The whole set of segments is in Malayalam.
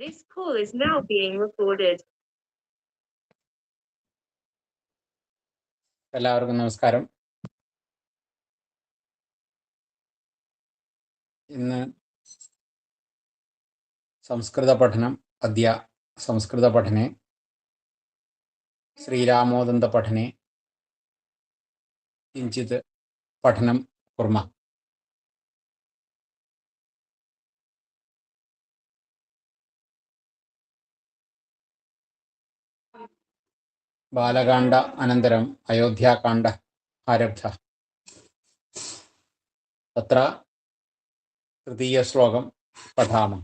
This call is now being recorded. എല്ലാവർക്കും നമസ്കാരം ഇന്ന് സംസ്കൃത പഠനം അദ്യ സംസ്കൃത പഠനെ ശ്രീരാമോദന്ത പഠനെ കിഞ്ചിത് പഠനം കുർമ ബാലകാണ്ഡ അനന്തരം അയോധ്യാകാണ്ഡ ആരബ്ധ. തത്ര തൃതീയ ശ്ലോകം പഠാമം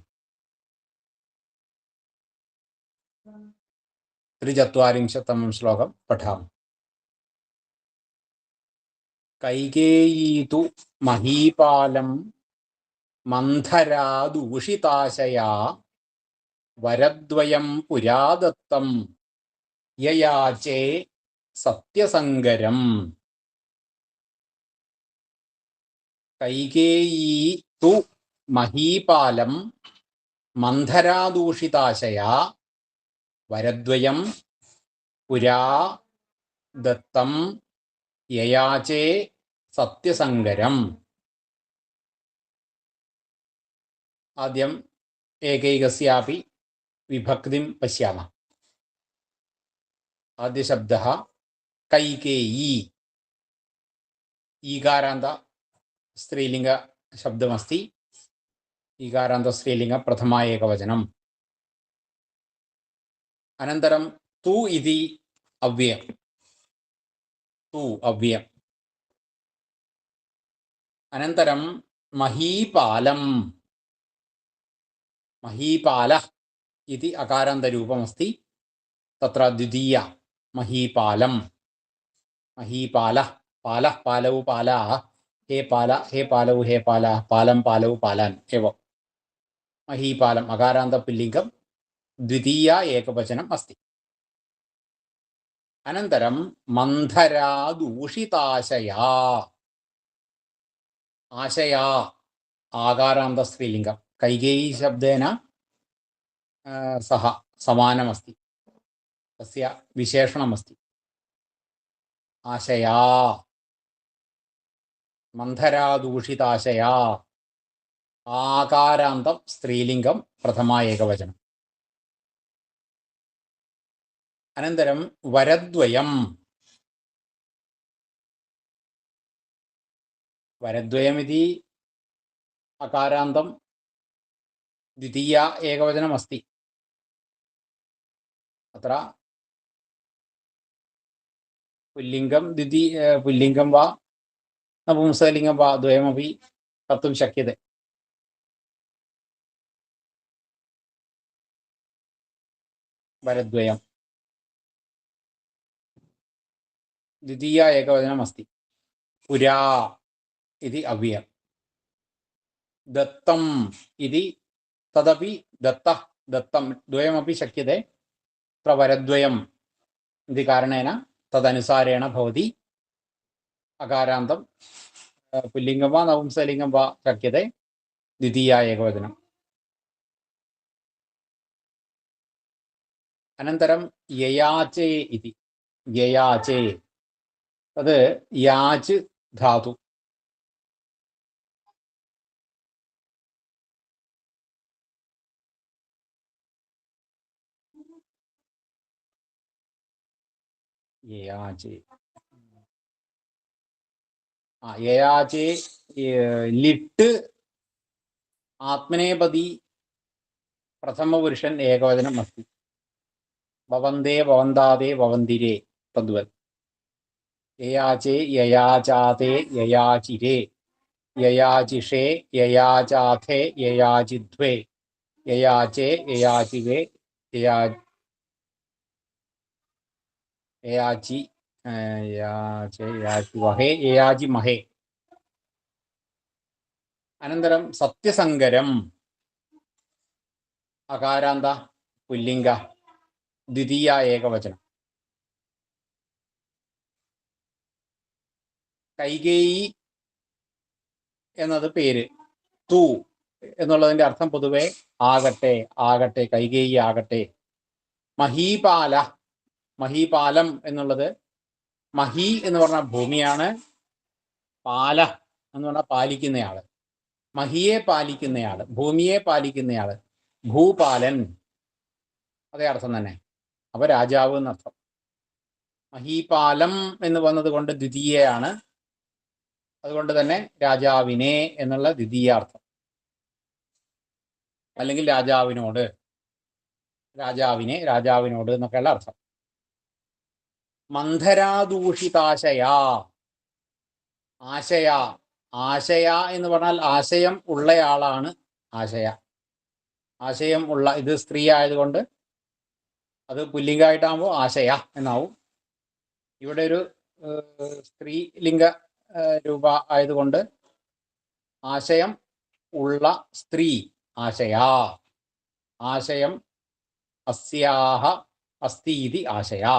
ത്രിചത്വാരിംശത്തമം ശ്ലോകം പഠാമം കൈകേയീതു മഹീപാലം മന്ധരാദൂഷിതാശയാ വരദ്വയം പുരാദത്തം യയാചേ സത്യസങ്കരം കൈകേയീ തു മഹീപാലം മന്ധരാദൂഷിതാശയ വരദ്വയം പുരാ ദത്തം യയാചേ സത്യസങ്കരം ആദ്യം ഏകൈകസ്യാപി വിഭക്തിം പശ്യാമः. ആദ്യ ശബ്ദ കൈകേയി. ഈകാരാന്ത സ്ത്രീലിംഗ ശബ്ദമസ്തി. ഈകാരാന്ത സ്ത്രീലിംഗ പ്രഥമ ഏകവചനം അനന്തരം തു ഇതി അവ്യം തു അവ്യം അനന്തരം മഹീപാലം. മഹീപാല ഇതി അകാരാന്തരൂപമസ്തി. തത്ര ദ്വിതീയ. മഹീപാലം. മഹീപാല പാല പാലവു പാല ഹേ പാല ഹേ പാലവു ഹേ പാല പാലം പാലവു പാലാൻ ഏവ. മഹീപാലം അകാരാന്ത പുല്ലിംഗം ദ്വിതീയ ഏകവചനം അസ്തി. അനന്തരം മന്ധരാദൂഷിതാശയാ. ആശയാ ആകാരാന്ത സ്ത്രീലിംഗം കൈകേയി ശബ്ദേന സഹ സമാനമസ്തി. तस्य विशेषणमस्ति आशया मन्थरादूषिताशया आकारान्तं स्त्रीलिङ्गं प्रथमा एकवचनम् अनन्तरं वरद्वयं वरद्वयमिति अकारान्तं द्वितीया एकवचनमस्ति अत्र പുല്ലിംഗം ദ്വിതി പുല്ലിംഗം വാ നപുംസകലിംഗം വാ ദ്വയമപി കത്തും ശക്യത. വരദ്വയം ദ്വിതീയ ഏകവചനമസ്തി. പുരാ ഇത് അവ്യ ദത്തം ഇത് തദപി ദത്ത ദത്തം ദ്വയമപി ശക്യത വരദ്വയം. ഇതി കാരണേന തദനുസാരേണ ഭവതി അകാരാന്തം. പുല്ലിംഗം വാ നവുംസലിംഗം വാ ശക്യത ദ്വിതീയ ഏകവചനം. അനന്തരം യയാചേ ഇതി. യയാചേ. അത് യാച് ധാതു. याजे लिट आत्मनेपदी प्रथम पुरुष ऐकवचन अस्ति भवन्ते भवन्तादे भवन्तिरे तद्वत् ययाचे ययाचाते ययाचिरे ययाचिषे യാചേ യാചി മഹേ അനന്തരം സത്യസങ്കരം അകാരാന്ത പുല്ലിംഗ ദ്വിതീയ ഏകവചനം. കൈകേയി എന്നത് പേര്. തു എന്നുള്ളതിന്റെ അർത്ഥം പൊതുവെ ആകട്ടെ ആകട്ടെ കൈകേയി ആകട്ടെ. മഹീപാല മഹീപാലം എന്നുള്ളത്. മഹി എന്ന് പറഞ്ഞ ഭൂമിയാണ്. പാല എന്ന് പറഞ്ഞാൽ പാലിക്കുന്നയാൾ. മഹിയെ പാലിക്കുന്നയാൾ ഭൂമിയെ പാലിക്കുന്നയാൾ. ഭൂപാലൻ. അതേ അർത്ഥം തന്നെ. അപ്പൊ രാജാവ് എന്നർത്ഥം. മഹീപാലം എന്ന് വന്നത് കൊണ്ട് ദ്വിതീയയാണ്. അതുകൊണ്ട് തന്നെ രാജാവിനെ എന്നുള്ള ദ്വിതീയാർത്ഥം അല്ലെങ്കിൽ രാജാവിനോട്. രാജാവിനെ രാജാവിനോട് എന്നൊക്കെയുള്ള അർത്ഥം. മന്ധരാദൂഷിതാശയ. ആശയാ. ആശയ എന്ന് പറഞ്ഞാൽ ആശയം ഉള്ളയാളാണ് ആശയ. ആശയം ഉള്ള ഇത് സ്ത്രീ ആയതുകൊണ്ട് അത് പുല്ലിംഗമായിട്ടാകുമ്പോൾ ആശയ എന്നാവും. ഇവിടെ ഒരു സ്ത്രീലിംഗ രൂപ ആയതുകൊണ്ട് ആശയം ഉള്ള സ്ത്രീ ആശയാ. ആശയം അസ്യാഹ ഇതി ആശയാ.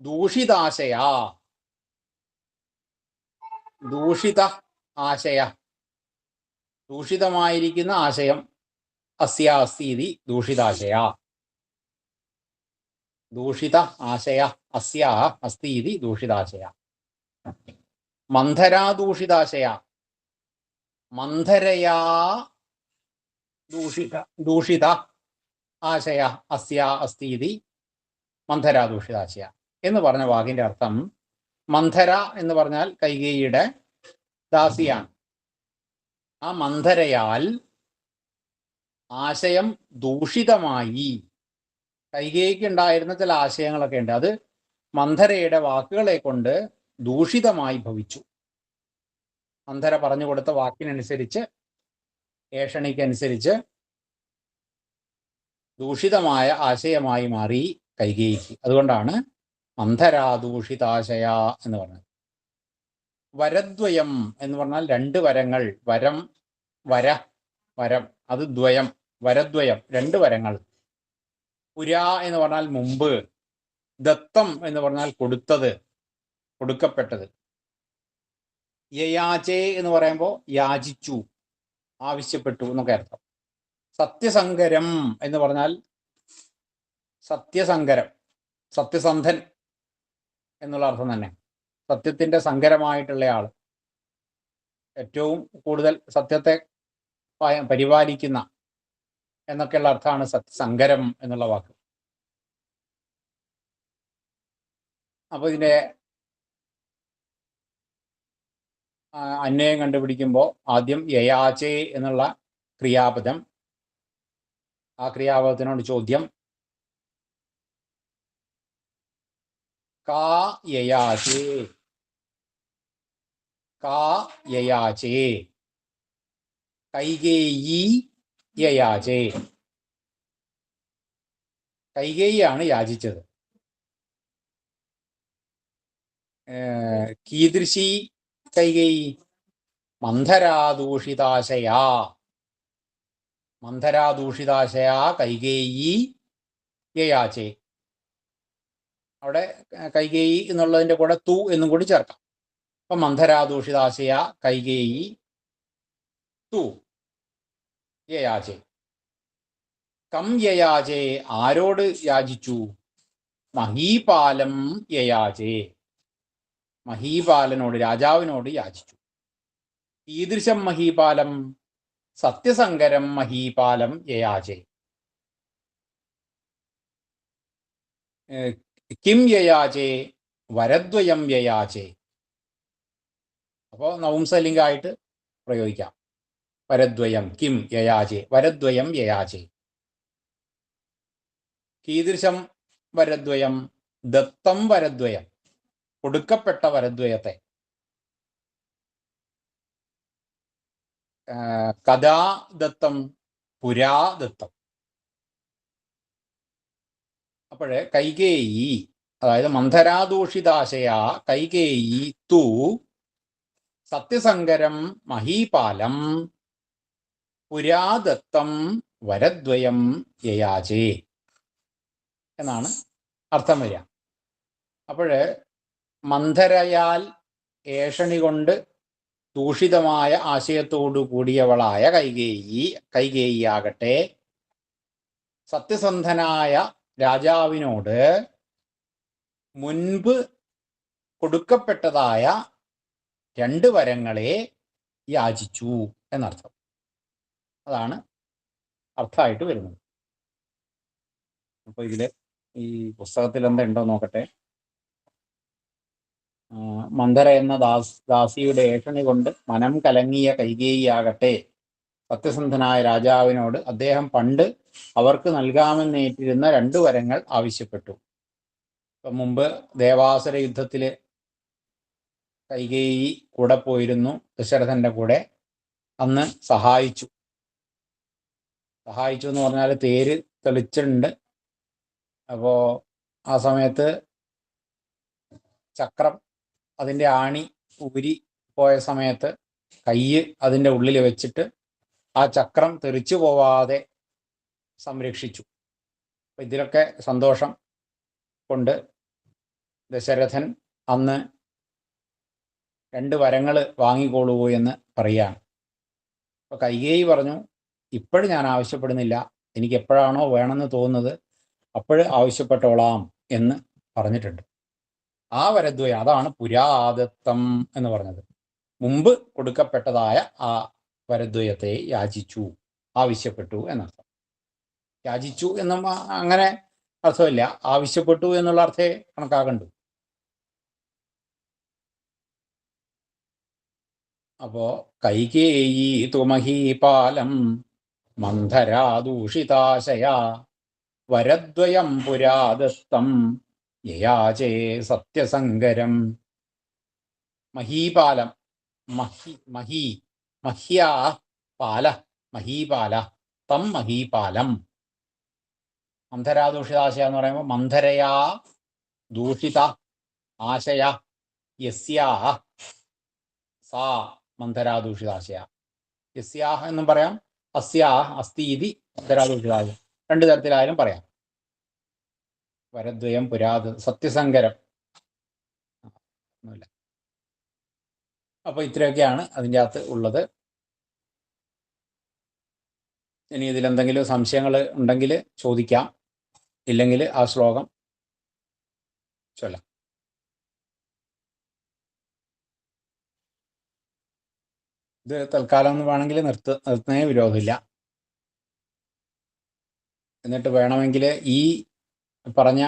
ദൂഷിതാശയാ. ദൂഷിത ആശയ. ദൂഷിതമായിരിക്കുന്ന ആശയം അസ്യ ഇതി ദൂഷിതാശയ. ദൂഷിത ആശയ അസ്യ ഇതി ദൂഷിതാശയ. മന്ധരാ ദൂഷിതാശയ. മന്ധരയാ ദൂഷിത ദൂഷിത ആശയ അസ്യ ഇതി മന്ധരാ ദൂഷിതാശയ. എന്ന് പറഞ്ഞ വാക്കിന്റെ അർത്ഥം മന്ധര എന്ന് പറഞ്ഞാൽ കൈകേയിയുടെ ദാസിയാണ്. ആ മന്ധരയാൽ ആശയം ദൂഷിതമായി. കൈകേയിക്ക് ഉണ്ടായിരുന്ന ചില ആശയങ്ങളൊക്കെ ഉണ്ട്. അത് മന്ധരയുടെ വാക്കുകളെ കൊണ്ട് ദൂഷിതമായി ഭവിച്ചു. മന്ധര പറഞ്ഞു കൊടുത്ത വാക്കിനനുസരിച്ച് ഏഷണിക്കനുസരിച്ച് ദൂഷിതമായ ആശയമായി മാറി കൈകേയിക്ക്. അതുകൊണ്ടാണ് അന്ധരാദൂഷിതാശയ എന്ന് പറഞ്ഞത്. വരദ്വയം എന്ന് പറഞ്ഞാൽ രണ്ട് വരങ്ങൾ വരം വര വരം. അത് ദ്വയം വരദ്വയം രണ്ട് വരങ്ങൾ. പുരാ എന്ന് പറഞ്ഞാൽ മുമ്പ് ദത്തം എന്ന് പറഞ്ഞാൽ കൊടുത്തത് കൊടുക്കപ്പെട്ടത്. യയാചേ എന്ന് പറയുമ്പോൾ യാചിച്ചു ആവശ്യപ്പെട്ടു എന്നൊക്കെ അർത്ഥം. സത്യസങ്കരം എന്ന് പറഞ്ഞാൽ സത്യസങ്കരം സത്യസന്ധൻ. എന്നുള്ള അർത്ഥം തന്നെ. സത്യത്തിന്റെ സങ്കരമായിട്ടുള്ള ആൾ ഏറ്റവും കൂടുതൽ സത്യത്തെ പരിപാലിക്കുന്ന എന്നൊക്കെയുള്ള അർത്ഥമാണ് സത്യസങ്കരം എന്നുള്ള വാക്ക്. അപ്പോൾ ഇതിന്റെ ആ, അന്വയം കണ്ടുപിടിക്കുമ്പോൾ ആദ്യം യയാചേ എന്നുള്ള ക്രിയാപദം. ആ ക്രിയാപദത്തിനോട് ചോദ്യം. കാ യയാചേ. കാ യയാചേ. കൈകേയി യയാചേ. കൈകേയിയാണ് യാചിച്ചത്. കീദൃശി കൈകേയി മന്ധരാദൂഷിതാശയാ. മന്ധരാദൂഷിതാശയാ കൈകേയി യയാചേ. അവിടെ കൈകേയി എന്നുള്ളതിന്റെ കൂടെ തു എന്നും കൂടി ചേർക്കാം. അപ്പൊ മന്ധരാദൂഷിതാശയ കൈകേയി തു. യയാചേ. കം യയാചേ ആരോട് യാചിച്ചു? മഹീപാലം യയാചേ. മഹീപാലനോട് രാജാവിനോട് യാചിച്ചു. ഈദൃശം മഹീപാലം സത്യസങ്കരം മഹീപാലം യയാചേ. കിം യയാചേ വരദ്വയം യയാചേ. അപ്പോൾ നവുംസലിംഗായിട്ട് പ്രയോഗിക്കാം. വരദ്വയം കിം യയാചേ വരദ്വയം യയാചേ. കീദൃശം വരദ്വയം ദത്തം വരദ്വയം കൊടുക്കപ്പെട്ട വരദ്വയത്തെ. കഥാ ദത്തം പുരാ ദത്തം അപ്പോഴേ കൈകേയി അതായത് മന്ധരാദൂഷിതാശയ കൈകേയി തു സത്യസങ്കരം മഹീപാലം പുരാദത്തം വരദ്വയം യയാചേ എന്നാണ് അർത്ഥം വരിക. അപ്പോഴ് മന്ധരയാൽ ഏഷണി കൊണ്ട് ദൂഷിതമായ ആശയത്തോടു കൂടിയവളായ കൈകേയി കൈകേയി ആകട്ടെ സത്യസന്ധനായ രാജാവിനോട് മുൻപ് കൊടുക്കപ്പെട്ടതായ രണ്ട് വരങ്ങളെ യാചിച്ചു എന്നർത്ഥം. അതാണ് അർത്ഥമായിട്ട് വരുന്നത്. അപ്പോൾ ഇതിൽ ഈ പുസ്തകത്തിൽ എന്തുണ്ടോ നോക്കട്ടെ. മന്ദര എന്ന ദാസ് ദാസിയുടെ ഏഷണി കൊണ്ട് മനം കലങ്ങിയ കൈകേയിയാകട്ടെ സത്യസന്ധനായ രാജാവിനോട് അദ്ദേഹം പണ്ട് അവർക്ക് നൽകാമെന്നേറ്റിരുന്ന രണ്ടു വരങ്ങൾ ആവശ്യപ്പെട്ടു. ഇപ്പം മുമ്പ് ദേവാസുര യുദ്ധത്തിൽ കൈകേയി കൂടെ പോയിരുന്നു ദശരഥന്റെ കൂടെ. അന്ന് സഹായിച്ചു. സഹായിച്ചു എന്ന് പറഞ്ഞാൽ തേര് തെളിച്ചിട്ടുണ്ട്. അപ്പോ ആ സമയത്ത് ചക്രം അതിന്റെ ആണി ഊരി പോയ സമയത്ത് കയ്യ് അതിന്റെ ഉള്ളിൽ വെച്ചിട്ട് ആ ചക്രം തെറിച്ചു പോവാതെ സംരക്ഷിച്ചു. ഇതിലൊക്കെ സന്തോഷം കൊണ്ട് ദശരഥൻ അന്ന് രണ്ട് വരങ്ങൾ വാങ്ങിക്കോളൂ എന്ന് പറയുകയാണ്. അപ്പോൾ കൈകേയി പറഞ്ഞു ഇപ്പോഴും ഞാൻ ആവശ്യപ്പെടുന്നില്ല. എനിക്ക് എപ്പോഴാണോ വേണമെന്ന് തോന്നുന്നത് അപ്പോൾ ആവശ്യപ്പെട്ടോളാം എന്ന് പറഞ്ഞിട്ടുണ്ട്. ആ വരദ്വയം അതാണ് പുരാതത്വം എന്ന് പറഞ്ഞത്. മുമ്പ് കൊടുക്കപ്പെട്ടതായ ആ വരദ്വയത്തെ യാചിച്ചു ആവശ്യപ്പെട്ടു എന്നർത്ഥം. യാചിച്ചു എന്ന അങ്ങനെ അർത്ഥമില്ല. ആവശ്യപ്പെട്ടു എന്നുള്ള അർത്ഥേ കണക്കാകണ്ടു അപ്പോ കൈകേയി തുമഹീപാലം മന്ധരാദൂഷിതാശയ വരദ്വയം പുരാദത്തം യയാചേ സത്യസങ്കരം മഹീപാലം മഹി മഹീ മഹ്യാ പാല മഹീപാല തം മഹീപാലം. മന്ധരാദൂഷിതാശയ എന്ന് പറയുമ്പോൾ മന്ധരയാ ദൂഷിത ആശയ യസ്യാ സാ മന്ധരാദൂഷിതാശയ യസ്യാഹ എന്നും പറയാം അസ്യാ അസ്തി ഇതി മന്ധരാദൂഷിതാശയ രണ്ടു തരത്തിലായാലും പറയാം. വരദ്വയം പുരാത സത്യസങ്കരം ഒന്നുമില്ല. അപ്പൊ ഇത്രയൊക്കെയാണ് അതിന്റെ അകത്ത് ഉള്ളത്. ഇനി ഇതിലെന്തെങ്കിലും സംശയങ്ങൾ ഉണ്ടെങ്കിൽ ചോദിക്കാം. ഇല്ലെങ്കിൽ ആ ശ്ലോകം ചൊല്ലാം. ഇത് തൽക്കാലം എന്ന് വേണമെങ്കിൽ നിർത്ത നിർത്തുന്നതിന് വിരോധമില്ല. എന്നിട്ട് വേണമെങ്കിൽ ഈ പറഞ്ഞ